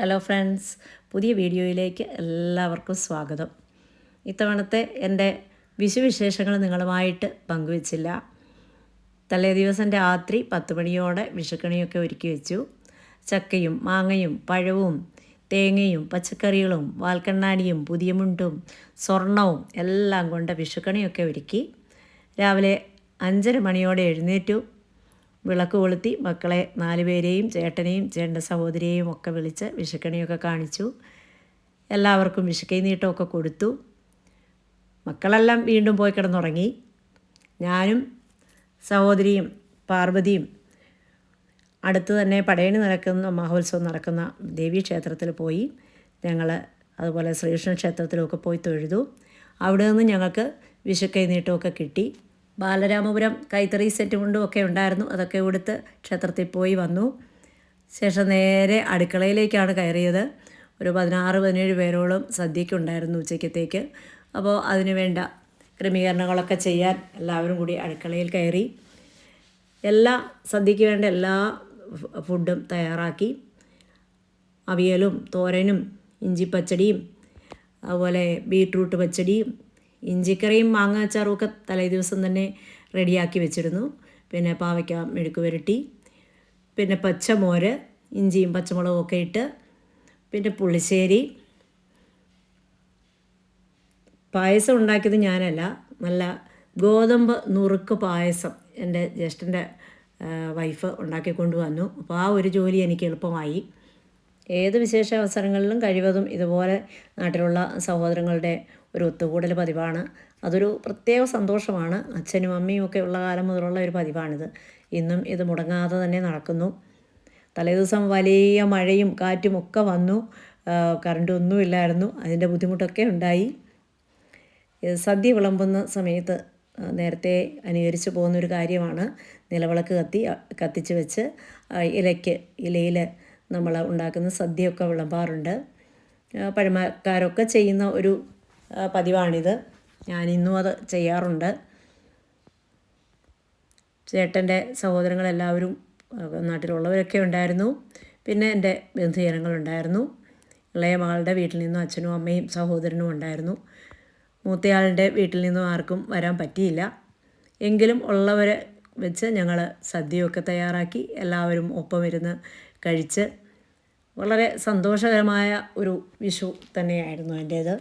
Hello friends പുതിയ വീഡിയോയിലേക്ക് എല്ലാവർക്കും സ്വാഗതം. ഇത്തവണത്തെ എന്റെ വിഷുവിശേഷങ്ങൾ നിങ്ങളുമായിട്ട് പങ്കുവച്ചില്ല. തലേ ദിവസം രാത്രി പത്ത് മണിയോടെ വിഷുക്കണിയൊക്കെ ഒരുക്കി വെച്ചു. ചക്കയും മാങ്ങയും പഴവും തേങ്ങയും പച്ചക്കറികളും വാൽക്കണ്ണാടിയും പുതിയ മുണ്ടും സ്വർണവും എല്ലാം കൊണ്ട് വിഷുക്കണിയൊക്കെ ഒരുക്കി. രാവിലെ അഞ്ചര മണിയോടെ എഴുന്നേറ്റു. വിളക്ക് കൊളുത്തി മക്കളെ നാലുപേരെയും ചേട്ടനെയും ചേട്ടന്റെ സഹോദരിയെയും ഒക്കെ വിളിച്ച് വിഷുക്കണിയൊക്കെ കാണിച്ചു. എല്ലാവർക്കും വിഷുക്കൈ നീട്ടമൊക്കെ കൊടുത്തു. മക്കളെല്ലാം വീണ്ടും പോയി കിടന്നുറങ്ങി. ഞാനും സഹോദരിയും പാർവതിയും അടുത്ത് തന്നെ പടയണി നടക്കുന്ന മഹോത്സവം നടക്കുന്ന ദേവീ ക്ഷേത്രത്തിൽ പോയി. ഞങ്ങൾ അതുപോലെ ശ്രീകൃഷ്ണ ക്ഷേത്രത്തിലൊക്കെ പോയി തൊഴുതു. അവിടെ നിന്ന് ഞങ്ങൾക്ക് വിഷുക്കൈ നീട്ടമൊക്കെ കിട്ടി. ബാലരാമപുരം കൈത്തറി സെറ്റ് മുണ്ടും ഒക്കെ ഉണ്ടായിരുന്നു. അതൊക്കെ ഉടുത്ത് ക്ഷേത്രത്തിൽ പോയി വന്നു. ശേഷം നേരെ അടുക്കളയിലേക്കാണ് കയറിയത്. ഒരു പതിനാറ് പതിനേഴ് പേരോളം സദ്യക്കുണ്ടായിരുന്നു ഉച്ചയ്ക്കത്തേക്ക്. അപ്പോൾ അതിനുവേണ്ട ക്രമീകരണങ്ങളൊക്കെ ചെയ്യാൻ എല്ലാവരും കൂടി അടുക്കളയിൽ കയറി. എല്ലാ സദ്യയ്ക്ക് വേണ്ട എല്ലാ ഫുഡും തയ്യാറാക്കി. അവിയലും തോരനും ഇഞ്ചിപ്പച്ചടിയും അതുപോലെ ബീട്രൂട്ട് പച്ചടിയും ഇഞ്ചിക്കറിയും മാങ്ങ അച്ചാറും ഒക്കെ തലേ ദിവസം തന്നെ റെഡിയാക്കി വെച്ചിരുന്നു. പിന്നെ പാവയ്ക്ക മെഴുക്ക് പുരട്ടി പിന്നെ പച്ചമോര് ഇഞ്ചിയും പച്ചമുളകും ഒക്കെ ഇട്ട് പിന്നെ പുളിശ്ശേരി. പായസം ഉണ്ടാക്കിയത് ഞാനല്ല നല്ല ഗോതമ്പ് നുറുക്ക് പായസം എന്റെ ജ്യേഷ്ഠന്റെ വൈഫ് ഉണ്ടാക്കി കൊണ്ടുവന്നു. അപ്പോൾ ആ ഒരു ജോലി എനിക്ക് എളുപ്പമായി. ഏത് വിശേഷ അവസരങ്ങളിലും കഴിവതും ഇതുപോലെ നാട്ടിലുള്ള സഹോദരങ്ങളുടെ ഒരു ഒത്തുകൂടൽ പതിവാണ്. അതൊരു പ്രത്യേക സന്തോഷമാണ്. അച്ഛനും അമ്മയും ഒക്കെ ഉള്ള കാലം മുതലുള്ള ഒരു പതിവാണിത്. ഇന്നും ഇത് മുടങ്ങാതെ തന്നെ നടക്കുന്നു. തലേദിവസം വലിയ മഴയും കാറ്റും ഒക്കെ വന്നു. കറണ്ട് ഒന്നുമില്ലായിരുന്നു അതിന്റെ ബുദ്ധിമുട്ടൊക്കെ ഉണ്ടായി. സദ്യ വിളമ്പുന്ന സമയത്ത് നേരത്തെ അനുകരിച്ച് പോകുന്നൊരു കാര്യമാണ്. നിലവിളക്ക് കത്തി കത്തിച്ച് വെച്ച് ഇലയ്ക്ക് ഇലയിൽ നമ്മൾ ഉണ്ടാക്കുന്ന സദ്യയൊക്കെ വിളമ്പാറുണ്ട്. പഴമക്കാരൊക്കെ ചെയ്യുന്ന ഒരു ആ, ഞാൻ ഇന്നും അത് ചെയ്യാറുണ്ട്. ചേട്ടന്റെ സഹോദരങ്ങളെല്ലാവരും നാട്ടിലുള്ളവരൊക്കെ ഉണ്ടായിരുന്നു. പിന്നെ എന്റെ ബന്ധുജനങ്ങളുണ്ടായിരുന്നു. ഇളയ മകളുടെ വീട്ടിൽ നിന്നും അച്ഛനും അമ്മയും സഹോദരനും ഉണ്ടായിരുന്നു. മൂത്തയാളുടെ വീട്ടിൽ നിന്നും ആർക്കും വരാൻ പറ്റിയില്ല. എങ്കിലും ഉള്ളവരെ വെച്ച് ഞങ്ങൾ സദ്യയൊക്കെ തയ്യാറാക്കി എല്ലാവരും ഒപ്പം ഇരുന്ന് കഴിച്ച് വളരെ സന്തോഷകരമായ ഒരു വിഷു തന്നെയായിരുന്നു എന്റേത്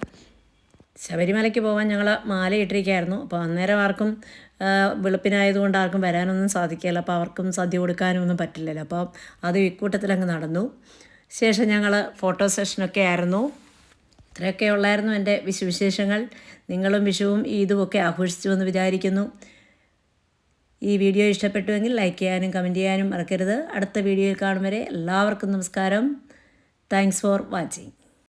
ശബരിമലയ്ക്ക് പോകാൻ ഞങ്ങൾ മാല ഇട്ടിരിക്കുകയായിരുന്നു അപ്പോൾ അന്നേരം ആർക്കും വെളുപ്പിനായതുകൊണ്ട് ആർക്കും വരാനൊന്നും സാധിക്കില്ല അപ്പോൾ അവർക്കും സദ്യ കൊടുക്കാനും ഒന്നും പറ്റില്ലല്ലോ. അപ്പോൾ അത് ഇക്കൂട്ടത്തിൽ അങ്ങ് നടന്നു. ശേഷം ഞങ്ങൾ ഫോട്ടോ സെഷനൊക്കെ ആയിരുന്നു. ഇത്രയൊക്കെ ഉള്ളായിരുന്നു എന്റെ വിശുവിശേഷങ്ങൾ നിങ്ങളും വിഷുവും ഈദും ഒക്കെ ആഘോഷിച്ചു എന്ന് വിചാരിക്കുന്നു. ഈ വീഡിയോ ഇഷ്ടപ്പെട്ടുവെങ്കിൽ ലൈക്ക് ചെയ്യാനും കമന്റ് ചെയ്യാനും മറക്കരുത്. അടുത്ത വീഡിയോയിൽ കാണും വരെ എല്ലാവർക്കും നമസ്കാരം. Thanks for watching.